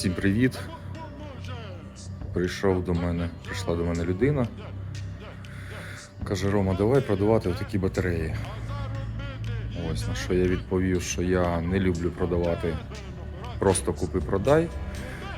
Всім привіт. Прийшов до мене, прийшла до мене людина. Каже, Рома, давай продавати такі батареї. Ось на що я відповів, що я не люблю продавати просто купи-продай.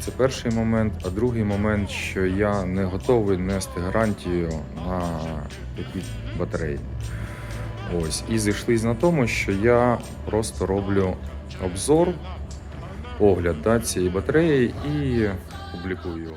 Це перший момент. А другий момент, що я не готовий нести гарантію на такі батареї. Ось. І зійшлись на тому, що я просто роблю обзор, огляд да, цієї батареї і публікую його.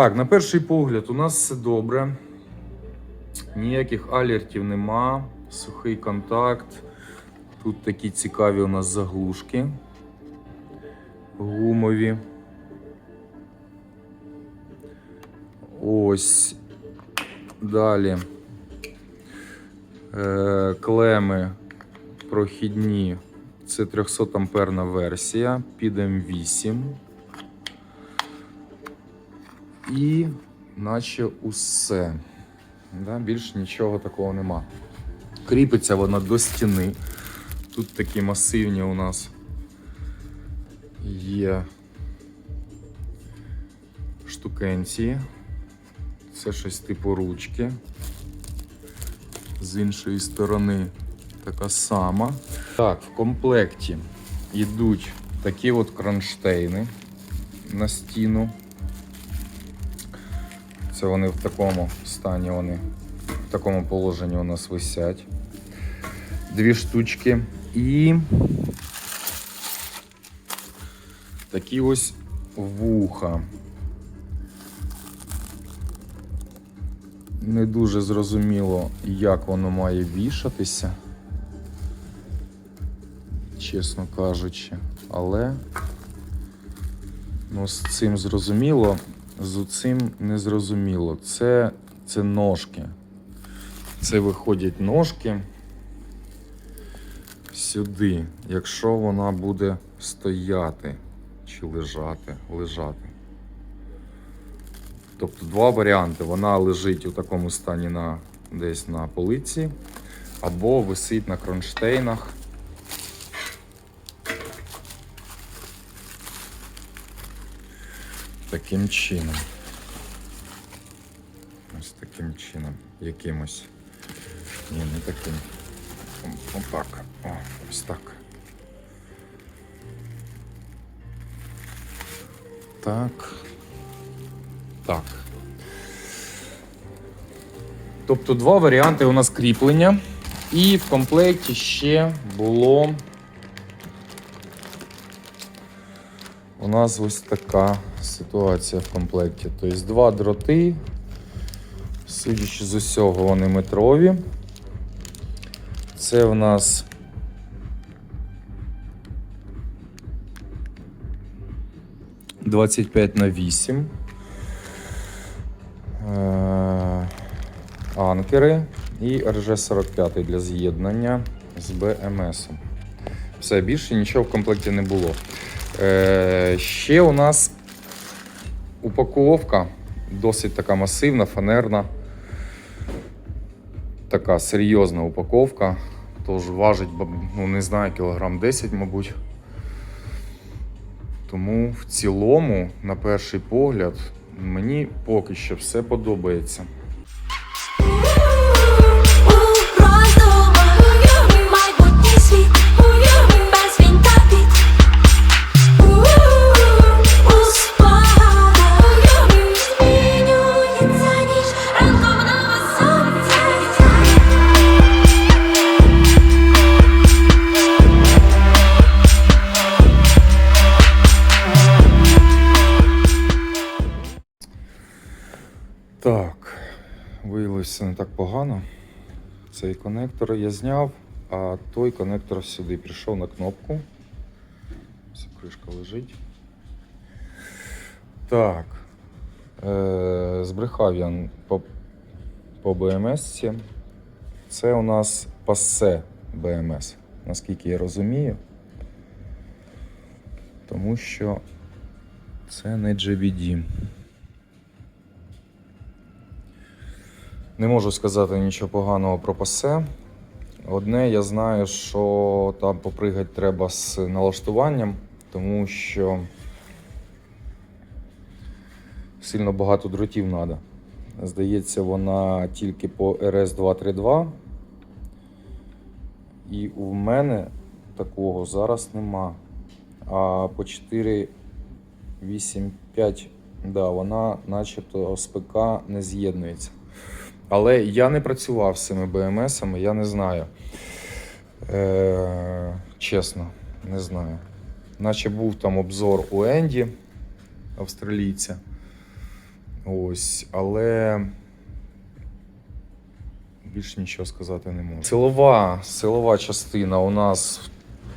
Так, на перший погляд, у нас все добре. Ніяких алертів нема. Сухий контакт. Тут такі цікаві у нас заглушки. Гумові. Ось. Далі. Е, клеми прохідні. Це 300 амперна версія під М8. І наче усе. Да, більш нічого такого нема. Кріпиться вона до стіни. Тут такі масивні у нас є штукенції. Це щось типу ручки. З іншої сторони така сама. Так, в комплекті йдуть такі от кронштейни на стіну. Це вони в такому стані, вони в такому положенні у нас висять. Дві штучки. І такі ось вуха. Не дуже зрозуміло, як воно має вішатися, чесно кажучи, але ну, з цим зрозуміло, з цим не зрозуміло. Це, це ножки. Це виходять ножки сюди, якщо вона буде стояти чи лежати, лежати. Тобто два варіанти. Вона лежить у такому стані на, десь на полиці, або висить на кронштейнах. Таким чином. Ось таким чином. Якимось. Ні, не таким. Отак. О, ось так. Так. Так. Тобто два варіанти у нас кріплення. І в комплекті ще було. У нас ось така ситуація в комплекті. Тобто два дроти, судячи з усього, вони метрові. Це в нас Двадцять на 8. Е, Анкери і РЖ-45 для з'єднання з БМС. Все, більше нічого в комплекті не було. Е, ще у нас упаковка досить така масивна, фанерна. Така серйозна упаковка. Тож важить, ну не знаю, кілограм 10, мабуть. Тому в цілому, на перший погляд, мені поки що все подобається. Погано. Цей конектор я зняв, а той конектор сюди прийшов на кнопку. Ось кришка лежить. Так. Е, збрехав я по, по БМС. Це у нас пасе БМС, наскільки я розумію. Тому що це не GBD. Не можу сказати нічого поганого про пасе. Одне, я знаю, що там попригати треба з налаштуванням, тому що сильно багато дротів треба. Здається, вона тільки по RS232. І у мене такого зараз нема. А по 485, да, вона начебто з ПК не з'єднується. Але я не працював з цими БМСами, я не знаю. Е, чесно, не знаю. Наче був там обзор у Енді, австралійця. Ось, але більше нічого сказати не можу. Силова, силова частина у нас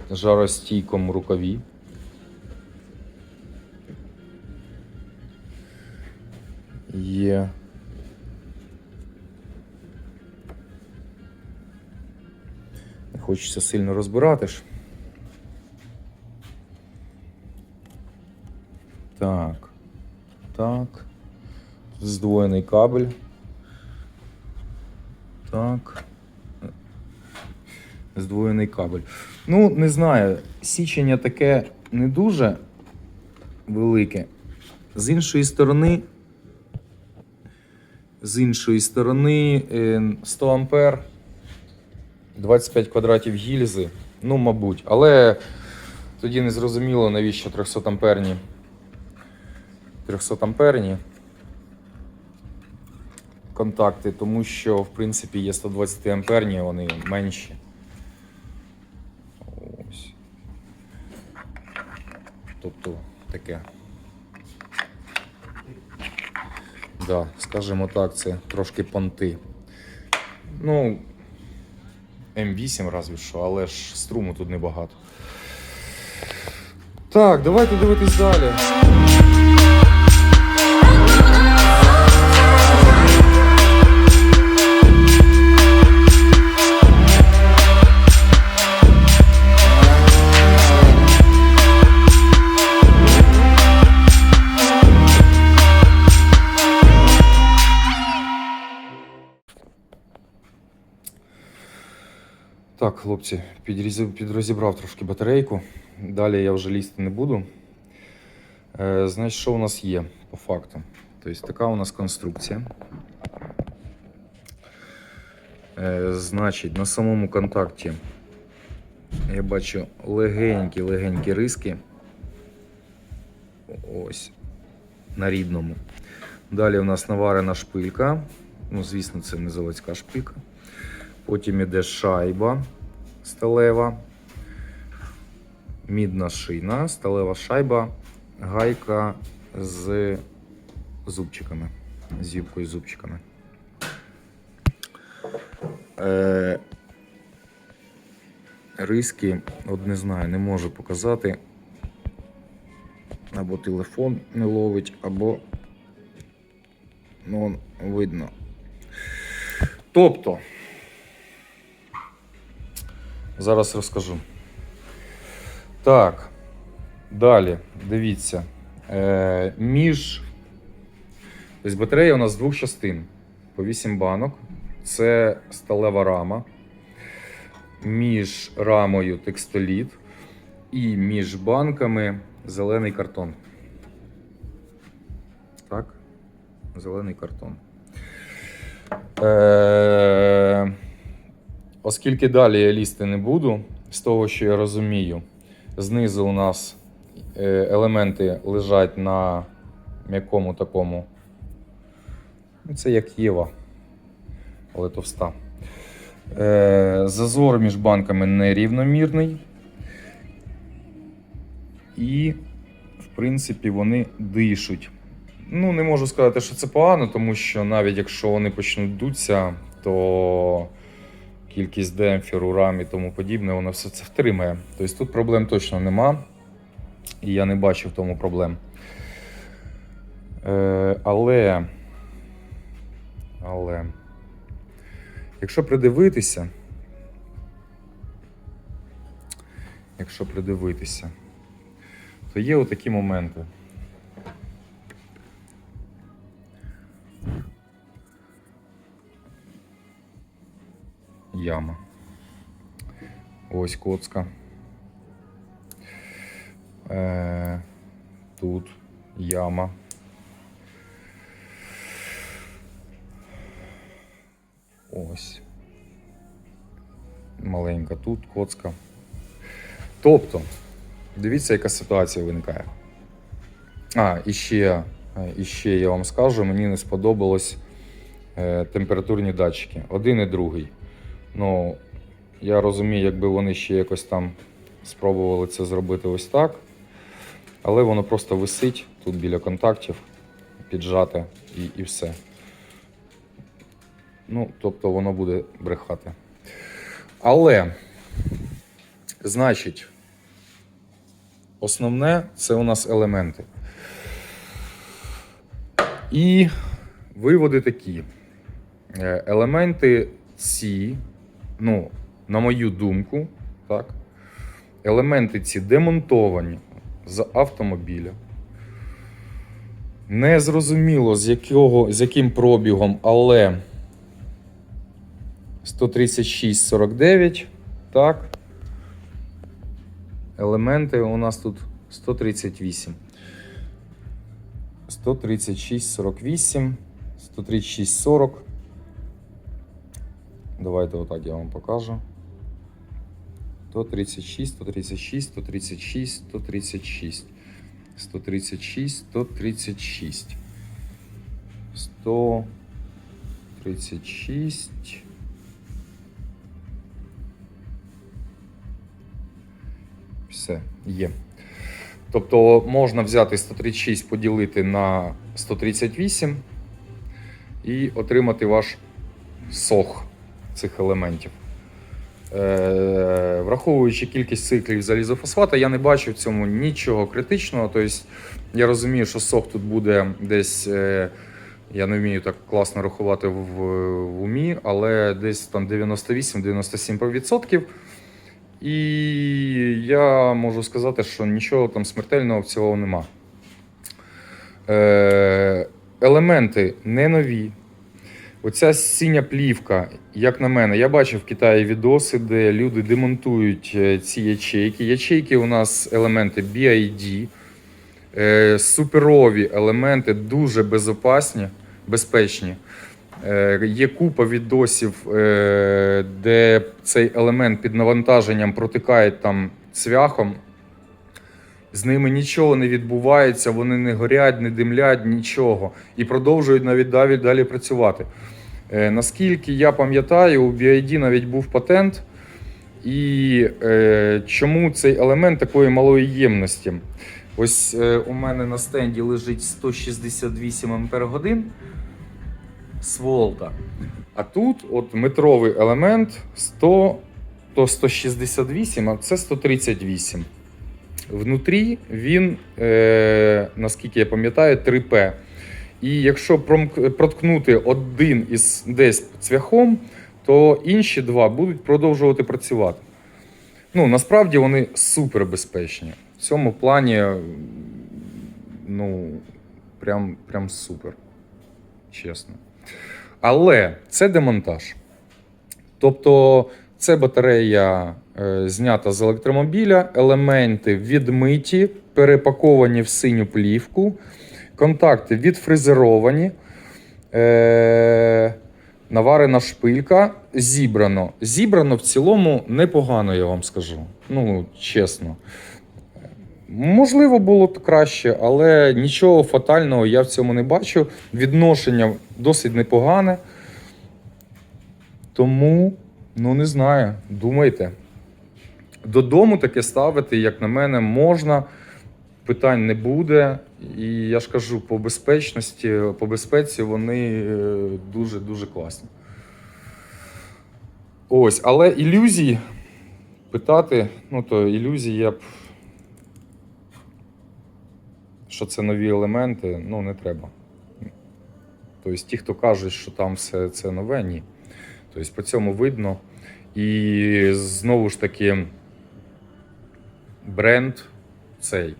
в жаростійкому рукаві. Є. хочеться сильно розбирати ж. Так. Так. Здвоєний кабель. Так. Здвоєний кабель. Ну, не знаю, січення таке не дуже велике. З іншої сторони. З іншої сторони е, 100 ампер. 25 квадратів гільзи, ну, мабуть. Але тоді не зрозуміло, навіщо 300 амперні. 300 амперні контакти, тому що, в принципі, є 120 амперні, вони менші. Ось. Тобто таке. Да, скажімо так, це трошки понти. Ну, М8 разві що, але ж струму тут небагато. Так, давайте дивитись далі. Так, хлопці, підрозібрав трошки батарейку. Далі я вже лізти не буду. Е, значить, що у нас є по факту? Тобто така у нас конструкція. Е, значить, на самому контакті я бачу легенькі-легенькі риски. Ось. На рідному. Далі у нас наварена шпилька. Ну, звісно, це не заводська шпилька. Потім іде шайба сталева, мідна шина, сталева шайба, гайка з зубчиками, з юбкою з зубчиками. Е, риски, от не знаю, не можу показати. Або телефон не ловить, або ну, видно. Тобто, зараз розкажу. Так, далі, дивіться. Е, між. Тобто батарея у нас з двох частин. По 8 банок. Це сталева рама. між рамою текстоліт і між банками зелений картон. Так, зелений картон. Е, оскільки далі я лізти не буду, з того, що я розумію, знизу у нас е, елементи лежать на м'якому такому. Ну, Це як Єва, але товста. Е, зазор між банками нерівномірний. І, в принципі, вони дишуть. Ну, не можу сказати, що це погано, тому що навіть якщо вони почнуть дуться, то кількість демпферу, рам і тому подібне, воно все це втримає. Тобто тут проблем точно нема. І я не бачу в тому проблем. Е, але. Але. Якщо придивитися. Якщо придивитися, то є отакі моменти. Яма. Ось коцка. Е, тут яма. Ось. Маленька тут коцка. Тобто, дивіться, яка ситуація виникає. А, і ще, е, і ще я вам скажу, мені не сподобалось е, температурні датчики. Один і другий. Ну, я розумію, якби вони ще якось там спробували це зробити ось так. Але воно просто висить тут біля контактів, піджате і, і все. Ну, тобто воно буде брехати. Але, значить, основне це у нас елементи. І виводи такі. Е, Елементи ці, ну, на мою думку, так, елементи ці демонтовані з автомобіля. Не зрозуміло, з, якого, з яким пробігом, але 136,49. Так. Елементи у нас тут 138. 136,48, 136,40. Давайте отак я вам покажу. 136, 136, 136, 136. 136, 136. 136. Все, є. Тобто можна взяти 136, поділити на 138 і отримати ваш сох цих елементів. Е, враховуючи кількість циклів залізофосфата, я не бачу в цьому нічого критичного. Тобто я розумію, що сох тут буде десь. е, я не вмію так класно рахувати в, в умі, але десь там 98-97%. І я можу сказати, що нічого там смертельного в цього нема. Е, елементи не нові. Оця синя плівка, як на мене, я бачив в Китаї відоси, де люди демонтують е, ці ячейки. Ячейки у нас елементи BID, е, суперові елементи, дуже безпечні. Е, Є купа відосів, е, де цей елемент під навантаженням протикає там цвяхом. З ними нічого не відбувається, вони не горять, не димлять, нічого. І продовжують навіть далі, далі працювати. Е, наскільки я пам'ятаю, у BID навіть був патент. І е, чому цей елемент такої малої ємності? Ось е, у мене на стенді лежить 168 Ампер годин з волта. А тут от метровий елемент 100, то 168, а це 138. Внутрі він, е, наскільки я пам'ятаю, 3П. І якщо проткнути один із десь цвяхом, то інші два будуть продовжувати працювати. Ну, насправді вони супер безпечні. В цьому плані, ну, прям, прям супер. Чесно. Але це демонтаж. Тобто Це батарея знята з електромобіля, елементи відмиті, перепаковані в синю плівку, контакти відфрезеровані, е, наварена шпилька, зібрано. Зібрано в цілому непогано, я вам скажу. Ну, чесно. Можливо, було б краще, але нічого фатального я в цьому не бачу. Відношення досить непогане. Тому, ну не знаю, думайте. Додому таке ставити, як на мене, можна, питань не буде. І я ж кажу, по безпечності, по безпеці вони дуже-дуже класні. Ось, але ілюзій питати, ну то ілюзії я б. Що це нові елементи, ну не треба. Тобто ті, хто кажуть, що там все це нове, ні. Тобто по цьому видно. І знову ж таки, бренд цей.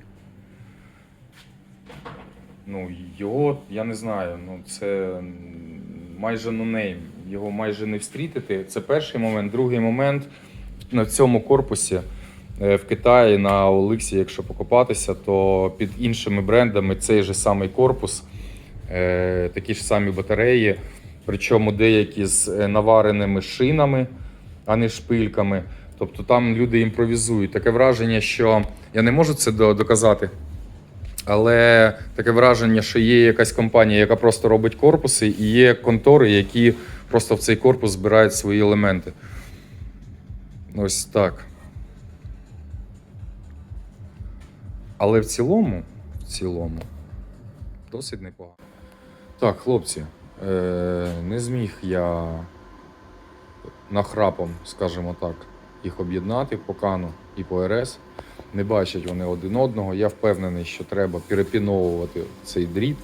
Ну, його, я не знаю, ну це майже нонейм. Його майже не встрітити. Це перший момент. Другий момент на цьому корпусі е, в Китаї на Оликсі, якщо покопатися, то під іншими брендами цей же самий корпус, е, такі ж самі батареї, причому деякі з е, навареними шинами, а не шпильками. Тобто там люди імпровізують. Таке враження, що я не можу це доказати. Але таке враження, що є якась компанія, яка просто робить корпуси, і є контори, які просто в цей корпус збирають свої елементи. Ось так. Але в цілому, в цілому, досить непогано. Так, хлопці, е, не зміг я нахрапом, скажімо так, їх об'єднати по кану і по РС. Не бачать вони один одного. Я впевнений, що треба перепіновувати цей дріт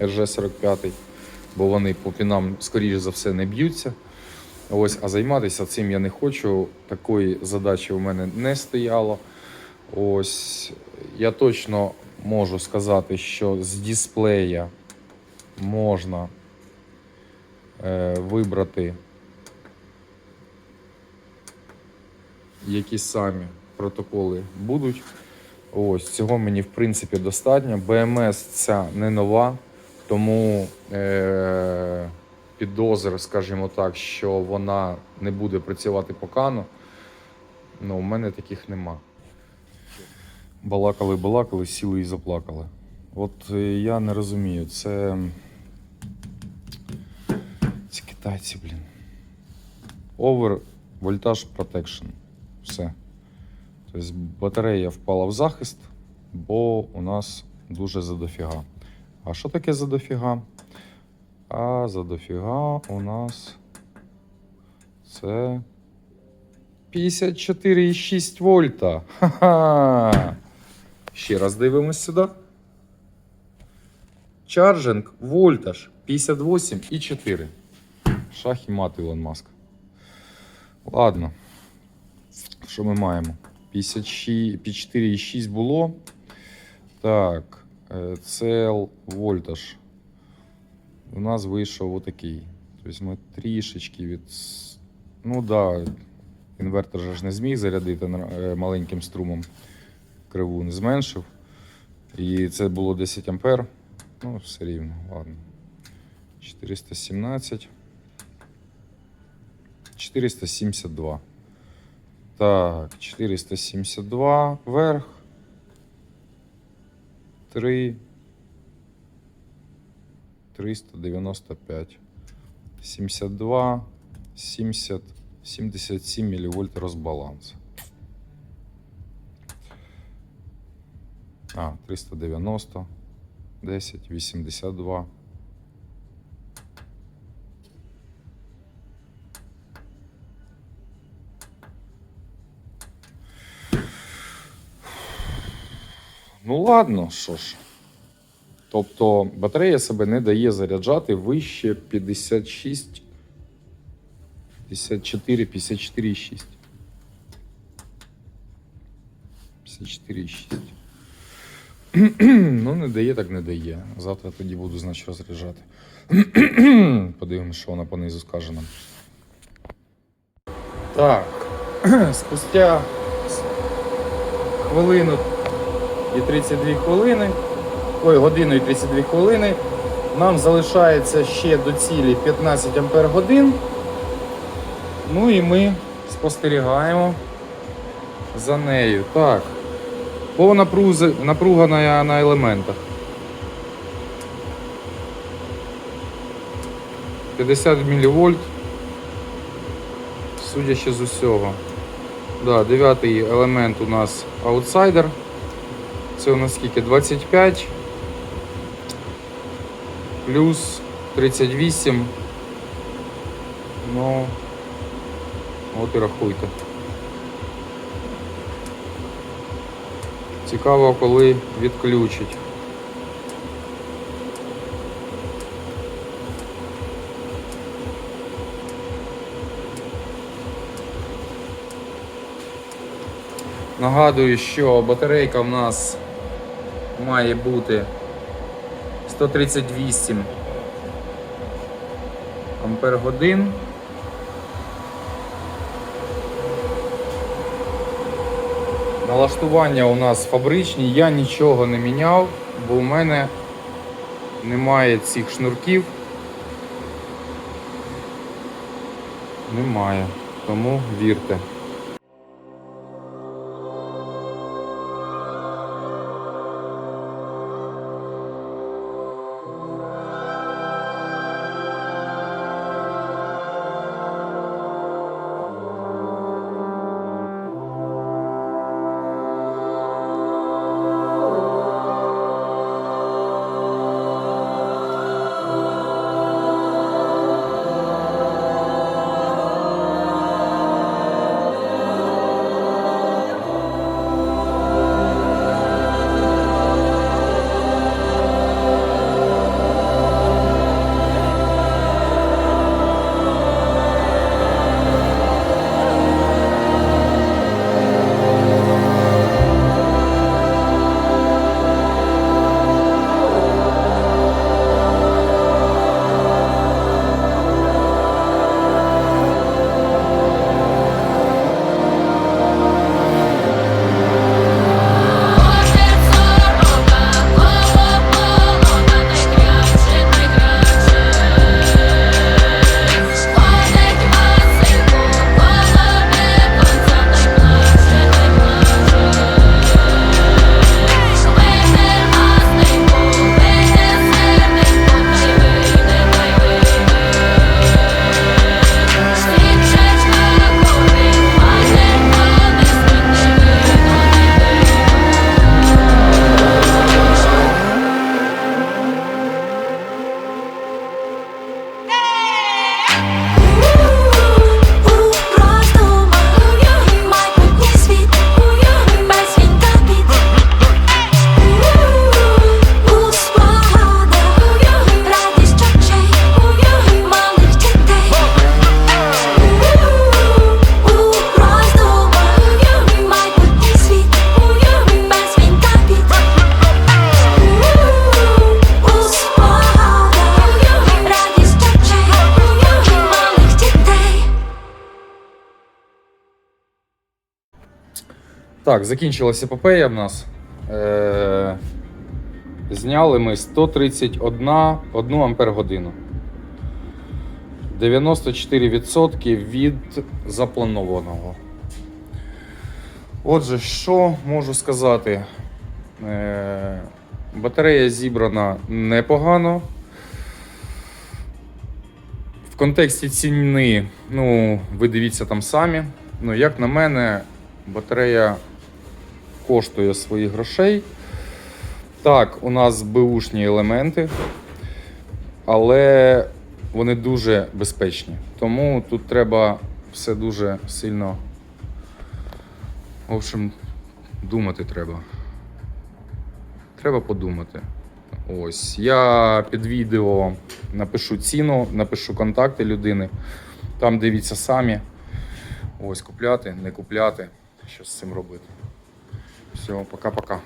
РЖ-45, бо вони по пінам, скоріш за все, не б'ються. Ось, а займатися цим я не хочу. Такої задачі у мене не стояло. Ось я точно можу сказати, що з дисплея можна е, вибрати які самі протоколи будуть. Ось цього мені в принципі достатньо. БМС ця не нова, тому е- підозр, скажімо так, що вона не буде працювати по кану. Ну, у мене таких нема. Балакали, балакали, сіли і заплакали. От е, я не розумію, це. Ці китайці, блін. Over Voltage Protection. Все. Тобто батарея впала в захист, бо у нас дуже задофіга. А що таке задофіга? А задофіга у нас це 54,6 вольта. Ха-ха! Ще раз дивимось сюди. Чарджинг вольтаж 58,4. Шах і мат Ілон Маск. Ладно. Що ми маємо? 56 54,6 було. Так, е, цел вольтаж. У нас вийшов отакий. Тобто ми трішечки від. Ну да, інвертор же ж не зміг зарядити е, маленьким струмом. Криву не зменшив. І це було 10 ампер. Ну, все рівно, ладно. 417. 472. Так, 472 вверх. 3. 395. 72. 70. 77 мілівольт розбаланс. А, 390. 10, 82. Ну ладно, що ж. Тобто батарея себе не дає заряджати вище 56, 54, 54,6. 54,6. ну, не дає, так не дає. Завтра тоді буду, значить, розряджати. Подивимось, що вона понизу скаже нам. Так, спустя хвилину і 32 хвилини, ой, годину і 32 хвилини, нам залишається ще до цілі 15 ампер годин. Ну і ми спостерігаємо за нею. Так. По напрузі, напруга на, на елементах. 50 мВ. Судячи з усього. Да, дев'ятий елемент у нас аутсайдер. Це у нас скільки? 25 плюс 38. Ну, от і рахуйте. Цікаво, коли відключить. Нагадую, що батарейка в нас має бути 138 ампер годин. Налаштування у нас фабричні, я нічого не міняв, бо у мене немає цих шнурків. Немає, тому вірте. Так, закінчилась епопея в нас. Е- зняли ми 131 1 ампер годину. 94% від запланованого. Отже, що можу сказати? Е- батарея зібрана непогано. В контексті ціни, ну, ви дивіться там самі. Ну, як на мене, батарея коштує своїх грошей. Так, у нас беушні елементи, але вони дуже безпечні. Тому тут треба все дуже сильно. В общем, думати треба. Треба подумати. Ось. Я під відео напишу ціну, напишу контакти людини. Там дивіться самі. Ось купляти, не купляти. Що з цим робити. Все, пока-пока.